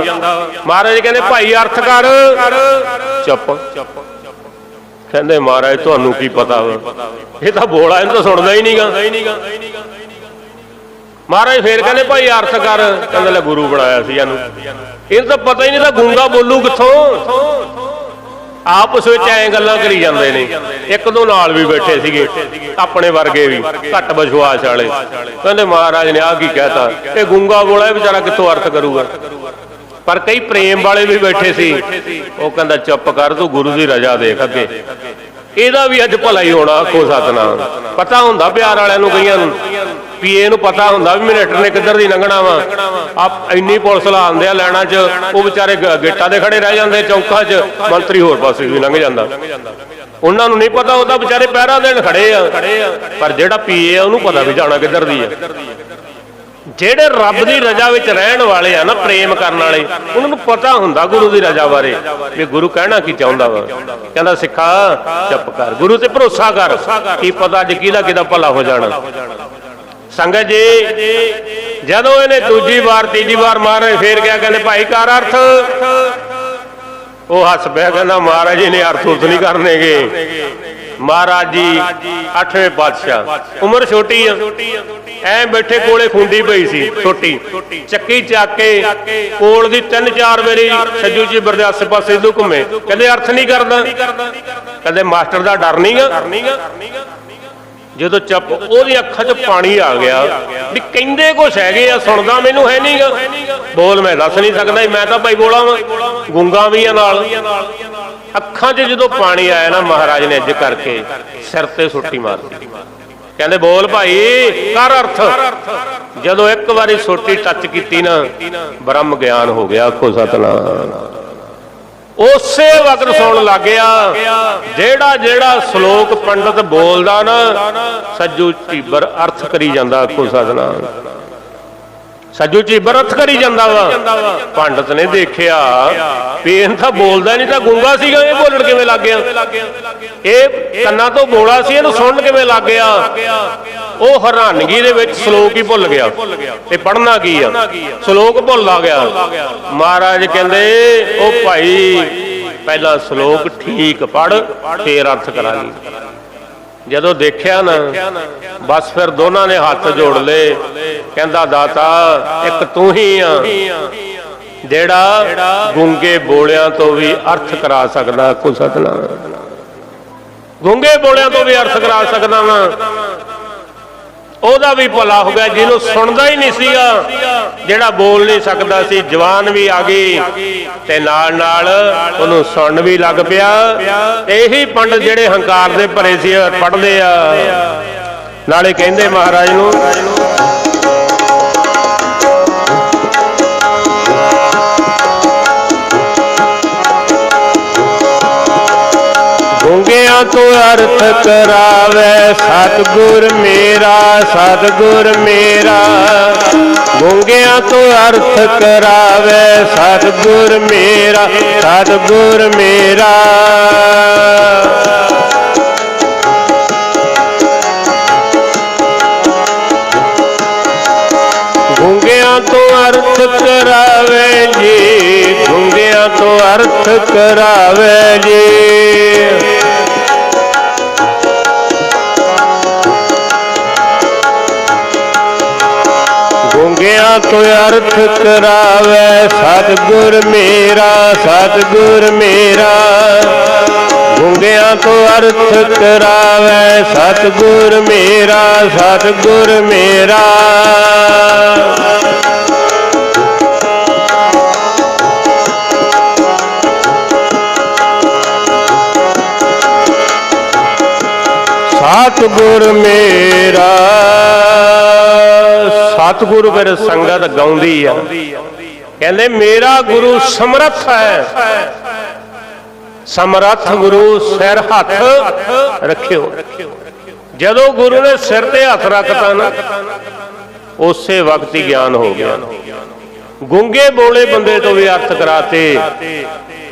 ਮਹਾਰਾਜ ਕਹਿੰਦੇ, ਭਾਈ, ਅਰਥ ਕਰ। ਚੁੱਪ। ਕਹਿੰਦੇ, ਮਹਾਰਾਜ, ਤੁਹਾਨੂੰ ਕੀ ਪਤਾ ਵਾ? ਇਹ ਤਾਂ ਬੋਲਾ ਇਹਨੂੰ ਤਾਂ ਸੁਣਦਾ ਹੀ ਨਹੀਂਗਾ। ਮਹਾਰਾਜ ਫੇਰ ਕਹਿੰਦੇ, ਭਾਈ, ਅਰਥ ਕਰ। ਕਹਿੰਦੇ, ਲੈ, ਗੁਰੂ ਬਣਾਇਆ ਸੀ ਇਹਨੂੰ। ਇਹਨੂੰ ਤਾਂ ਪਤਾ ਹੀ ਨਹੀਂ ਤਾਂ ਗੂੰਗਾ ਬੋਲੂ ਕਿੱਥੋਂ? ਆਪਸ ਵਿੱਚ ਐਂ ਗੱਲਾਂ ਕਰੀ ਜਾਂਦੇ ਨੇ। ਇੱਕ ਦੋ ਨਾਲ ਵੀ ਬੈਠੇ ਸੀਗੇ, ਆਪਣੇ ਵਰਗੇ ਵੀ, ਘੱਟ ਵਿਸ਼ਵਾਸ ਵਾਲੇ। ਕਹਿੰਦੇ ਮਹਾਰਾਜ ਨੇ ਆਹ ਕੀ ਕਹਿਤਾ? ਇਹ ਗੂੰਗਾ ਬੋਲਾ ਵਿਚਾਰਾ ਕਿੱਥੋਂ ਅਰਥ ਕਰੂਗਾ? ਪਰ ਕਈ ਪ੍ਰੇਮ ਵਾਲੇ ਵੀ ਬੈਠੇ ਸੀ। ਉਹ ਕਹਿੰਦਾ, ਚੁੱਪ ਕਰ ਤੂੰ, ਗੁਰੂ ਦੀ ਰਜ਼ਾ ਦੇਖ ਅੱਗੇ। ਇਹਦਾ ਵੀ ਅੱਜ ਭਲਾ ਹੀ ਹੋਣਾ ਆਖੋ ਸਤਨਾਮ। ਪਤਾ ਹੁੰਦਾ ਪਿਆਰ ਵਾਲਿਆਂ ਨੂੰ ਕਈਆਂ ਨੂੰ। ਪੀਏ ਨੂੰ ਪਤਾ ਹੁੰਦਾ ਵੀ ਮਿਨਿਸਟਰ ਨੇ ਕਿੱਧਰ ਦੀ ਲੰਘਣਾ ਵਾ। ਆਪ ਇੰਨੀ ਪੁਲਿਸ ਲਾਉਂਦੇ ਆ ਲੈਣਾ 'ਚ, ਉਹ ਵਿਚਾਰੇ ਗੇਟਾਂ ਦੇ ਖੜੇ ਰਹਿ ਜਾਂਦੇ, ਚੌਂਕਾਂ 'ਚ, ਮੰਤਰੀ ਹੋਰ ਪਾਸੇ ਵੀ ਲੰਘ ਜਾਂਦਾ। ਉਹਨਾਂ ਨੂੰ ਨਹੀਂ ਪਤਾ ਉਹਦਾ ਵਿਚਾਰੇ ਪਹਿਰਾ ਦੇਣ ਖੜੇ ਆ। ਪਰ ਜਿਹੜਾ ਪੀਏ ਆ, ਉਹਨੂੰ ਪਤਾ ਵੀ ਜਾਣਾ ਕਿੱਧਰ ਦੀ ਆ। ਜਿਹੜੇ ਰੱਬ ਦੀ ਰਜ਼ਾ ਵਿੱਚ ਰਹਿਣ ਵਾਲੇ ਆ ਨਾ, ਪ੍ਰੇਮ ਕਰਨ ਵਾਲੇ, ਉਹਨਾਂ ਨੂੰ ਪਤਾ ਹੁੰਦਾ ਗੁਰੂ ਦੀ ਰਜ਼ਾ ਬਾਰੇ, ਵੀ ਗੁਰੂ ਕਹਿਣਾ ਕੀ ਚਾਹੁੰਦਾ ਵਾ। ਕਹਿੰਦਾ, ਸਿੱਖਾ, ਚੁੱਪ ਕਰ, ਗੁਰੂ ਤੇ ਭਰੋਸਾ ਕਰ, ਕੀ ਪਤਾ ਅੱਜ ਕਿਹਦਾ ਕਿਹਦਾ ਭਲਾ ਹੋ ਜਾਣਾ। ਸੰਗਤ ਜੀ ਜਦੋਂ ਇਹਨੇ ਦੂਜੀ ਵਾਰ ਤੀਜੀ ਵਾਰ ਮਾਰੇ ਫੇਰ ਗਿਆ ਕਹਿੰਦੇ ਭਾਈ ਕਰ ਅਰਥ। ਉਹ ਹੱਸ ਪਿਆ ਕਹਿੰਦਾ ਮਹਾਰਾਜ ਜੀ ਨੇ ਅਰਥ ਉਤ ਨਹੀਂ ਕਰਨੇਗੇ। ਮਹਾਰਾਜ ਜੀ 8ਵੇਂ ਪਾਤਸ਼ਾਹ। ਉਮਰ ਛੋਟੀ ਆ। ਐ ਬੈਠੇ ਕੋਲੇ ਖੁੰਡੀ ਪਈ ਸੀ ਛੋਟੀ। ਚੱਕੀ ਚੱਕ ਕੇ ਕੋਲ ਦੀ ਤਿੰਨ ਚਾਰ ਵਾਰੀ ਸੱਜੂ ਜੀ ਬਰਦੇ ਆਸੇ ਪਾਸੇ ਇਦੋਂ ਘੁੰਮੇ ਕਹਿੰਦੇ ਅਰਥ ਨਹੀਂ ਕਰਦਾ। ਕਹਿੰਦੇ ਮਾਸਟਰ ਦਾ ਡਰ ਨਹੀਂਗਾ ਜਦੋਂ ਚੱਪ ਉਹਦੀ ਅੱਖਾਂ 'ਚ ਪਾਣੀ ਆ ਗਿਆ ਵੀ ਕਹਿੰਦੇ ਕੁਛ ਹੈਗੇ ਆ, ਸੁਣਦਾ ਮੈਨੂੰ ਹੈ ਨਹੀਂਗਾ ਬੋਲ, ਮੈਂ ਦੱਸ ਨਹੀਂ ਸਕਦਾ ਮੈਂ ਤਾਂ ਭਾਈ ਬੋਲਾਂ ਵਾਂ। ਗੁੰਗਾ ਵੀ ਆ ਨਾਲ। ਅੱਖਾਂ 'ਚ ਜਦੋਂ ਪਾਣੀ ਆਇਆ ਨਾ ਮਹਾਰਾਜ ਨੇ ਅੱਜ ਕਰਕੇ, ਸਿਰ ਤੇ ਸੁੱਟੀ ਮਾਰਤੀ ਕਹਿੰਦੇ, ਬੋਲ ਭਾਈ, ਕਰ ਅਰਥ। ਜਦੋਂ ਇੱਕ ਵਾਰੀ ਸੋਟੀ ਟੱਚ ਕੀਤੀ ਨਾ, ਬ੍ਰਹਮ ਗਿਆਨ ਹੋ ਗਿਆ, ਆਖੋ ਸਤਨਾਮ। ਉਸੇ ਵਕਤ ਸੁਣਨ ਲੱਗ ਗਿਆ। ਜਿਹੜਾ ਜਿਹੜਾ ਸ਼ਲੋਕ ਪੰਡਤ ਬੋਲਦਾ ਨਾ ਸੱਜੂ ਝੀਬਰ ਅਰਥ ਕਰੀ ਜਾਂਦਾ ਆਖੋ ਸਤਨਾਮ ਸੱਜੂ ਝੀਬਰ ਅਰਥ ਕਰੀ ਜਾਂਦਾ ਵਾ। ਪੰਡਤ ਨੇ ਦੇਖਿਆ ਵੀ ਤਾਂ ਬੋਲਦਾ ਨਹੀਂ ਤਾਂ ਗੁੰਗਾ ਸੀਗਾ, ਇਹ ਬੋਲਣ ਕਿਵੇਂ ਲੱਗ ਗਿਆ? ਇਹ ਕੰਨਾਂ ਤੋਂ ਬੋਲਾ ਸੀ, ਇਹਨੂੰ ਸੁਣਨ ਕਿਵੇਂ ਲੱਗ ਗਿਆ? ਉਹ ਹੈਰਾਨਗੀ ਦੇ ਵਿੱਚ ਸ਼ਲੋਕ ਹੀ ਭੁੱਲ ਗਿਆ। ਤੇ ਪੜਨਾ ਕੀ ਆ? ਸ਼ਲੋਕ ਭੁੱਲ ਆ ਗਿਆ। ਮਹਾਰਾਜ ਕਹਿੰਦੇ, ਉਹ ਭਾਈ, ਪਹਿਲਾਂ ਸ਼ਲੋਕ ਠੀਕ ਪੜ ਫੇਰ ਅਰਥ ਕਰਾ ਜਦੋਂ ਦੇਖਿਆ ਨਾ, ਬਸ ਫਿਰ ਦੋਨਾਂ ਨੇ ਹੱਥ ਜੋੜ ਲਏ। ਕਹਿੰਦਾ, ਦਾਤਾ, ਇੱਕ ਤੂੰ ਹੀ ਆ। ਜਿਹੜਾ ਗੁੰਗੇ ਬੋਲਿਆਂ ਤੋਂ ਵੀ ਅਰਥ ਕਰਾ ਸਕਦਾ ਕੋ ਸਤਨਾਮ ਗੁੰਗੇ ਬੋਲਿਆਂ ਤੋਂ ਵੀ ਅਰਥ ਕਰਾ ਸਕਦਾ ਵਾਂ। ਉਹਦਾ ਵੀ ਭਲਾ ਹੋ ਗਿਆ, ਜਿਹਨੂੰ ਸੁਣਦਾ ਹੀ ਨਹੀਂ ਸੀਗਾ। ਜਿਹੜਾ ਬੋਲ ਨਹੀਂ ਸਕਦਾ ਸੀ, ਜਵਾਨ ਵੀ ਆ ਗਈ ਤੇ ਨਾਲ ਨਾਲ ਉਹਨੂੰ ਸੁਣਨ ਵੀ ਲੱਗ ਪਿਆ। ਇਹੀ ਪੰਡਤ ਜਿਹੜੇ ਹੰਕਾਰ ਦੇ ਭਰੇ ਸੀ ਪੜਦੇ ਆ। ਨਾਲੇ ਕਹਿੰਦੇ ਮਹਾਰਾਜ ਨੂੰ ਗੁੰਗਿਆਂ ਤੋਂ ਅਰਥ ਕਰਾਵੇ, ਸਤਗੁਰ ਮੇਰਾ ਸਤਗੁਰ ਮੇਰਾ। ਗੁੰਗਿਆਂ ਤੋਂ ਅਰਥ ਕਰਾਵੇ, ਸਤਗੁਰ ਮੇਰਾ ਸਤਗੁਰ ਮੇਰਾ। ਗੁੰਗਿਆਂ ਤੋਂ ਅਰਥ ਕਰਾਵੇ ਜੀ, ਗੁੰਗਿਆਂ ਤੋਂ ਅਰਥ ਕਰਾਵੇ ਜੀ। ਤੋਂ ਅਰਥ ਕਰਾਵੇ, ਸਤਗੁਰ ਮੇਰਾ ਸਤਗੁਰ ਮੇਰਾ। ਗੁੰਗਿਆਂ ਤੋਂ ਅਰਥ ਕਰਾਵੇ, ਸਤਗੁਰ ਮੇਰਾ ਸਤਗੁਰ ਮੇਰਾ। ਸਤਗੁਰ ਮੇਰਾ। ਸਤਗੁਰ ਫਿਰ ਸੰਗਤ ਗਾਉਂਦੀ ਆ। ਕਹਿੰਦੇ, ਮੇਰਾ ਗੁਰੂ ਸਮਰੱਥ ਹੈ। ਸਮਰੱਥ ਗੁਰੂ ਸਿਰ ਹੱਥ ਰੱਖਿਓ। ਜਦੋਂ ਗੁਰੂ ਨੇ ਸਿਰ ਤੇ ਹੱਥ ਰੱਖਤਾ ਨਾ, ਉਸੇ ਵਕਤ ਹੀ ਗਿਆਨ ਹੋ ਗਿਆ। ਗੁੰਗੇ ਬੋਲੇ ਬੰਦੇ ਤੋਂ ਵੀ ਅਰਥ ਕਰਾਤੇ।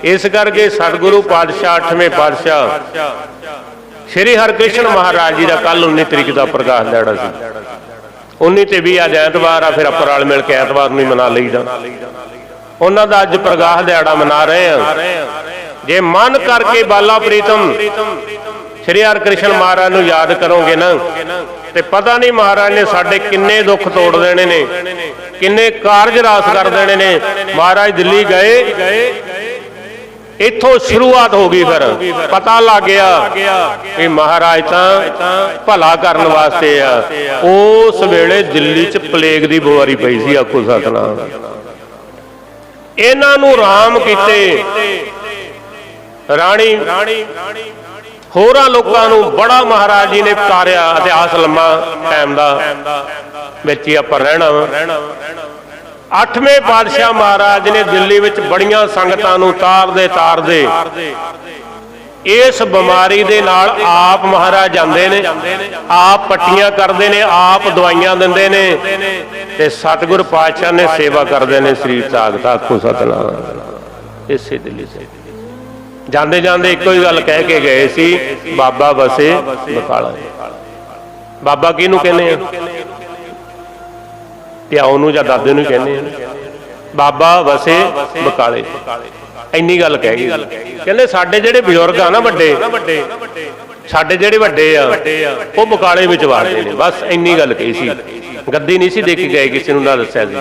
ਇਸ ਕਰਕੇ ਸਤਿਗੁਰੂ ਪਾਤਸ਼ਾਹ 8ਵੇਂ ਪਾਤਸ਼ਾਹ ਸ਼੍ਰੀ ਹਰਕ੍ਰਿਸ਼ਨ ਮਹਾਰਾਜ ਜੀ ਦਾ ਕੱਲ 19 ਤਰੀਕ ਦਾ ਪ੍ਰਕਾਸ਼ ਲੈਣਾ ਸੀ। 19 ਤੇ 20 ਅੱਜ ਐਤਵਾਰ ਆ, ਫਿਰ ਆਪਾਂ ਰਲ ਮਿਲ ਕੇ ਐਤਵਾਰ ਨੂੰ ਹੀ ਮਨਾ ਲਈਦਾ ਉਹਨਾਂ ਦਾ ਅੱਜ ਪ੍ਰਗਾਹ ਦਿਹਾੜਾ ਮਨਾ ਰਹੇ ਆ ਜੇ ਮਨ ਕਰਕੇ ਬਾਲਾ ਪ੍ਰੀਤਮ, ਸ਼੍ਰੀ ਹਰਕ੍ਰਿਸ਼ਨ ਮਹਾਰਾਜ ਨੂੰ ਯਾਦ ਕਰੋਗੇ ਨਾ, ਤੇ ਪਤਾ ਨਹੀਂ ਮਹਾਰਾਜ ਨੇ ਸਾਡੇ ਕਿੰਨੇ ਦੁੱਖ ਤੋੜ ਦੇਣੇ ਨੇ, ਕਿੰਨੇ ਕਾਰਜ ਰਾਸ ਕਰ ਦੇਣੇ ਨੇ। ਮਹਾਰਾਜ ਦਿੱਲੀ ਗਏ ਇੱਥੋਂ ਸ਼ੁਰੂਆਤ ਹੋ ਗਈ ਫਿਰ। ਪਤਾ ਲੱਗ ਗਿਆ ਕਿ ਮਹਾਰਾਜ ਤਾਂ ਭਲਾ ਕਰਨ ਵਾਸਤੇ ਆ। ਉਸ ਵੇਲੇ ਦਿੱਲੀ 'ਚ ਪਲੇਗ ਦੀ ਬਿਮਾਰੀ ਪਈ ਸੀ ਆਖੋ ਸਤਨਾਮ। ਇਹਨਾਂ ਨੂੰ ਰਾਮ ਕੀਤੇ। ਰਾਣੀ। ਹੋਰਾਂ ਲੋਕਾਂ ਨੂੰ ਬੜਾ ਮਹਾਰਾਜ ਜੀ ਨੇ ਪੁਕਾਰਿਆ ਇਤਿਹਾਸ ਲੰਮਾ ਟਾਈਮ ਦਾ। ਵਿੱਚ ਹੀ ਆਪਾਂ ਰਹਿਣਾ ਵਾ। ਅੱਠਵੇਂ ਪਾਤਸ਼ਾਹ ਮਹਾਰਾਜ ਨੇ ਦਿੱਲੀ ਵਿੱਚ ਬੜੀਆਂ ਸੰਗਤਾਂ ਨੂੰ ਤਾਰਦੇ ਤਾਰਦੇ ਇਸ ਬਿਮਾਰੀ ਦੇ ਨਾਲ ਆਪ ਮਹਾਰਾਜ ਜਾਂਦੇ ਨੇ, ਆਪ ਪੱਟੀਆਂ ਕਰਦੇ ਨੇ, ਆਪ ਦਵਾਈਆਂ ਦਿੰਦੇ ਨੇ ਤੇ ਸਤਿਗੁਰ ਪਾਤਸ਼ਾਹ ਨੇ ਸੇਵਾ ਕਰਦੇ ਨੇ ਸਰੀਰ ਤਾਕਤ ਆਖੋ ਸਤਨਾਮ। ਇਸੇ ਦਿੱਲੀ ਸੇ। ਜਾਂਦੇ ਜਾਂਦੇ ਇੱਕੋ ਹੀ ਗੱਲ ਕਹਿ ਕੇ ਗਏ ਸੀ, ਬਾਬਾ ਵਸੇ ਬਕਾਲਾ ਬਾਬਾ ਕਿਹਨੂੰ ਕਹਿੰਦੇ ਆ? ਪਿਓ ਨੂੰ ਜਾਂ ਦਾਦੇ ਨੂੰ ਕਹਿੰਦੇ ਆ। ਬਾਬਾ ਵਸੇ ਬਕਾਲੇ। ਇੰਨੀ ਗੱਲ ਕਹਿ ਗਈ। ਕਹਿੰਦੇ ਸਾਡੇ ਜਿਹੜੇ ਬਜ਼ੁਰਗ ਆ ਨਾ ਵੱਡੇ, ਸਾਡੇ ਜਿਹੜੇ ਵੱਡੇ ਆ, ਉਹ ਬਕਾਲੇ ਵਿੱਚ ਵਾਰਦੇ ਨੇ। ਬਸ ਇੰਨੀ ਗੱਲ ਕਹੀ ਸੀ। ਗੱਦੀ ਨਹੀਂ ਸੀ ਦੇ ਕੇ ਗਏ ਕਿਸੇ ਨੂੰ, ਨਾ ਦੱਸਿਆ ਸੀ।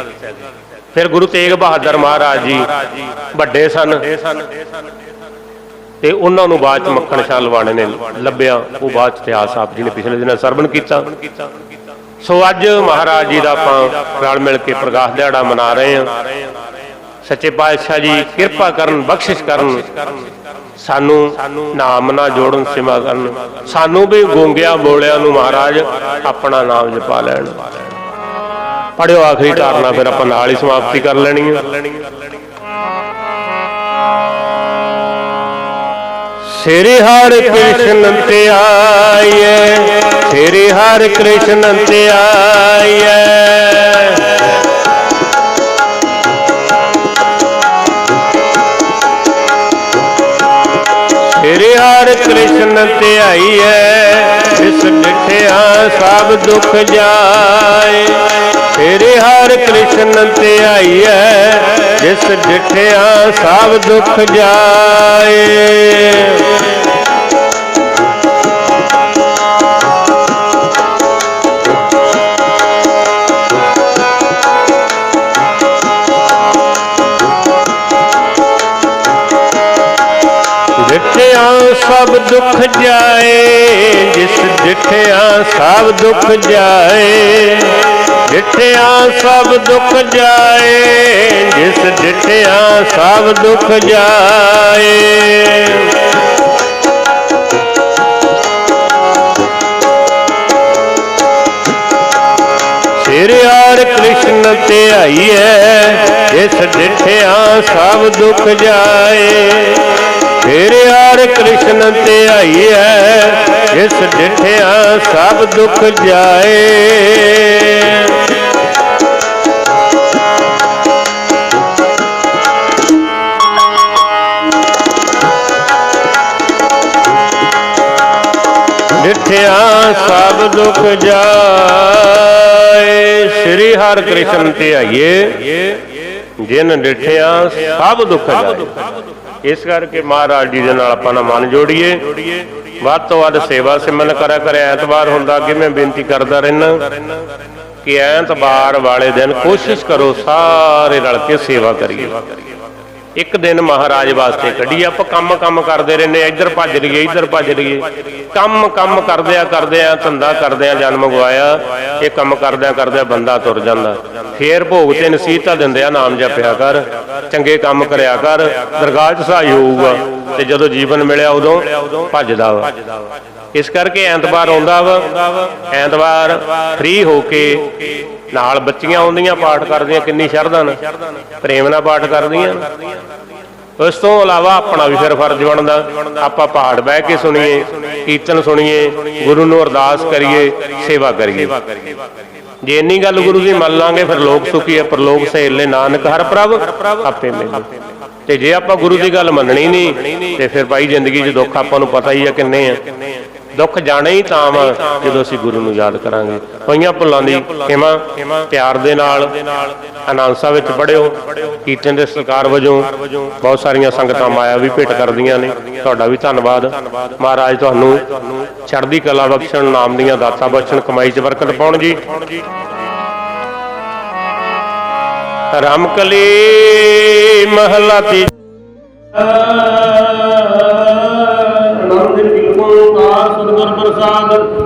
ਫਿਰ ਗੁਰੂ ਤੇਗ ਬਹਾਦਰ ਮਹਾਰਾਜ ਜੀ ਵੱਡੇ ਸਨ। ਤੇ ਉਹਨਾਂ ਨੂੰ ਬਾਅਦ ਚ ਮੱਖਣ ਸ਼ਾਹ ਲਵਾਣੇ ਨੇ ਲੱਭਿਆ। ਉਹ ਬਾਅਦ ਚ ਇਤਿਹਾਸ ਆਪ ਜੀ ਨੇ ਪਿਛਲੇ ਦਿਨਾਂ ਸਰਵਣ ਕੀਤਾ। ਸੋ ਅੱਜ ਮਹਾਰਾਜ ਜੀ ਦਾ ਆਪਾਂ ਰਲ ਮਿਲ ਕੇ ਪ੍ਰਕਾਸ਼ ਦਿਹਾੜਾ ਮਨਾ ਰਹੇ ਹਾਂ। ਸੱਚੇ ਪਾਤਸ਼ਾਹ ਜੀ, ਕਿਰਪਾ ਕਰਨ, ਬਖਸ਼ਿਸ਼ ਕਰਨ। ਸਾਨੂੰ ਨਾਮ ਨਾਲ ਜੋੜਨ ਸੇਵਾ ਕਰਨ। ਸਾਨੂੰ ਵੀ ਗੋਂਗਿਆਂ ਬੋਲਿਆਂ ਨੂੰ ਮਹਾਰਾਜ ਆਪਣਾ ਨਾਮ ਜਪਾ ਲੈਣ। ਪੜਿਓ ਆਖਰੀ ਧਾਰਨਾ, ਫਿਰ ਆਪਾਂ ਨਾਲ ਹੀ ਸਮਾਪਤੀ ਕਰ ਲੈਣੀ ਹੈ ਸ੍ਰੀ ਹਰਿ ਕ੍ਰਿਸ਼ਨ ਧਿਆਈਏ ਸ੍ਰੀ ਹਰ ਕ੍ਰਿਸ਼ਨ ਧਿਆਈਏ ਸ੍ਰੀ ਹਰ ਕ੍ਰਿਸ਼ਨ ਧਿਆਈਏ ਇਸ ਡਿਠਿਆ ਸਭ ਦੁੱਖ ਜਾਏ। ਸ੍ਰੀ ਹਰ ਕ੍ਰਿਸ਼ਨ ਧਿਆਈਏ ਜਿਸ ਡਿਠਿਆ ਸਭ ਦੁੱਖ ਜਾਏ। ਡਿਠਿਆ ਸਭ ਦੁੱਖ ਜਾਏ, ਜਿਸ ਡਿਠਿਆ ਸਭ ਦੁੱਖ ਜਾਏ ਡਿਠਿਆ ਸਭ ਦੁੱਖ ਜਾਏ, ਜਿਸ ਡਿਠਿਆ ਸਭ ਦੁੱਖ ਜਾਏ। ਸਿਰ ਆਰ ਕ੍ਰਿਸ਼ਨ ਧਿਆਈਐ ਜਿਸ ਡਿਠਿਆ ਸਭ ਦੁੱਖ ਜਾਏ ਫਿਰ ਯਾਰ ਕ੍ਰਿਸ਼ਨ ਧਿਆਈਐ ਜਿਸ ਡਿਠਿਆ ਸਭ ਦੁੱਖ ਜਾਏ। ਡਿਠਿਆ ਸਭ ਦੁੱਖ ਜਾਏ। ਸ੍ਰੀ ਹਰਿ ਕ੍ਰਿਸ਼ਨ ਧਿਆਈਏ ਜਿਨ ਡਿਠਿਆ ਸਭ ਦੁੱਖ ਜਾਏ। ਇਸ ਕਰਕੇ ਮਹਾਰਾਜ ਜੀ ਦੇ ਨਾਲ ਆਪਾਂ ਨਾ ਮਨ ਜੋੜੀਏ। ਵੱਧ ਤੋਂ ਵੱਧ ਸੇਵਾ ਸਿਮਰਨ ਕਰਿਆ ਕਰੇ ਐਤਵਾਰ ਹੁੰਦਾ ਅੱਗੇ ਮੈਂ ਬੇਨਤੀ ਕਰਦਾ ਰਹਿਣਾ ਕਿ ਐਤਵਾਰ ਵਾਲੇ ਦਿਨ ਕੋਸ਼ਿਸ਼ ਕਰੋ ਸਾਰੇ ਰਲ ਕੇ ਸੇਵਾ ਕਰੀਏ। ਇੱਕ ਦਿਨ ਮਹਾਰਾਜ ਵਾਸਤੇ ਕੱਢੀ। ਆਪਾਂ ਕੰਮ ਕੰਮ ਕਰਦੇ ਰਹਿੰਦੇ ਆ, ਇੱਧਰ ਭੱਜ ਲਈਏ ਇੱਧਰ ਭੱਜ ਲਈਏ ਕੰਮ ਕੰਮ ਕਰਦਿਆਂ ਕਰਦਿਆਂ ਧੰਦਾ ਕਰਦਿਆਂ ਜਨਮ ਗਵਾਇਆ। ਇਹ ਕੰਮ ਕਰਦਿਆਂ ਕਰਦਿਆਂ ਬੰਦਾ ਤੁਰ ਜਾਂਦਾ। ਫੇਰ ਭੋਗ ਤੇ ਨਸੀਹਤਾਂ ਦਿੰਦੇ ਆ ਨਾਮ ਜਪਿਆ ਕਰ। ਚੰਗੇ ਕੰਮ ਕਰਿਆ ਕਰ। ਦਰਗਾਹ 'ਚ ਸਹਾਈ ਹੋਊਗਾ। ਤੇ ਜਦੋਂ ਜੀਵਨ ਮਿਲਿਆ ਉਦੋਂ ਭੱਜਦਾ ਵਾ। ਇਸ ਕਰਕੇ ਐਤਵਾਰ ਆਉਂਦਾ ਵਾ। ਐਤਵਾਰ ਫ੍ਰੀ ਹੋ ਕੇ ਨਾਲ ਬੱਚੀਆਂ ਆਉਂਦੀਆਂ, ਪਾਠ ਕਰਦੀਆਂ, ਕਿੰਨੀ ਸ਼ਰਧਾ ਨਾਲ। ਪ੍ਰੇਮ ਨਾਲ ਪਾਠ ਕਰਦੀਆਂ। ਉਸ ਤੋਂ ਇਲਾਵਾ ਆਪਣਾ ਵੀ ਫਿਰ ਫਰਜ਼ ਬਣਦਾ। ਆਪਾਂ ਪਾਠ ਬਹਿ ਕੇ ਸੁਣੀਏ, ਕੀਰਤਨ ਸੁਣੀਏ, ਗੁਰੂ ਨੂੰ ਅਰਦਾਸ ਕਰੀਏ, ਸੇਵਾ ਕਰੀਏ। ਜੇ ਇੰਨੀ ਗੱਲ ਗੁਰੂ ਦੀ ਮੰਨ ਲਾਂਗੇ, ਫਿਰ ਲੋਕ ਸੁਖੀ ਹੈ ਪਰਲੋਕ ਸਹੇਲੇ ਨਾਨਕ ਹਰ ਪ੍ਰਭ ਆਪੇ ਮਿਲੇ। ਤੇ ਜੇ ਆਪਾਂ ਗੁਰੂ ਦੀ ਗੱਲ ਮੰਨਣੀ ਨਹੀਂ, ਤੇ ਫਿਰ ਬਾਈ ਜ਼ਿੰਦਗੀ 'ਚ ਦੁੱਖ ਆਪਾਂ ਨੂੰ ਪਤਾ ਹੀ ਆ ਕਿੰਨੇ ਆ। ਦੁੱਖ ਜਾਣੇ ਹੀ ਤਾਂ ਵਾ ਜਦੋਂ ਅਸੀਂ ਗੁਰੂ ਨੂੰ ਯਾਦ ਕਰਾਂਗੇ। ਹੋਈਆਂ ਭੁੱਲਾਂ ਦੀ ਖਿਮਾ ਪਿਆਰ ਦੇ ਨਾਲ, ਅਨਾਂਸਾ ਵਿੱਚ ਪੜਿਓ, ਕੀਰਤਨ ਦੇ ਸਰਕਾਰ ਵਜੋਂ ਬਹੁਤ ਸਾਰੀਆਂ ਸੰਗਤਾਂ ਮਾਇਆ ਵੀ ਭੇਟ ਕਰਦੀਆਂ ਨੇ। ਤੁਹਾਡਾ ਵੀ ਧੰਨਵਾਦ। ਮਹਾਰਾਜ ਤੁਹਾਨੂੰ ਚੜ੍ਹਦੀ ਕਲਾ ਬਖਸ਼ਣ, ਨਾਮ ਦੀਆਂ ਦਾਤਾਂ ਬਖਸ਼ਣ, ਕਮਾਈ 'ਚ ਬਰਕਤ ਪਾਉਣ ਜੀ। ਰਾਮਕਲੀ ਮਹਲਾ ਤੀ ਆਨੰਦ ਕਿਰਪਾ ਸਤਿਗੁਰ ਪ੍ਰਸਾਦ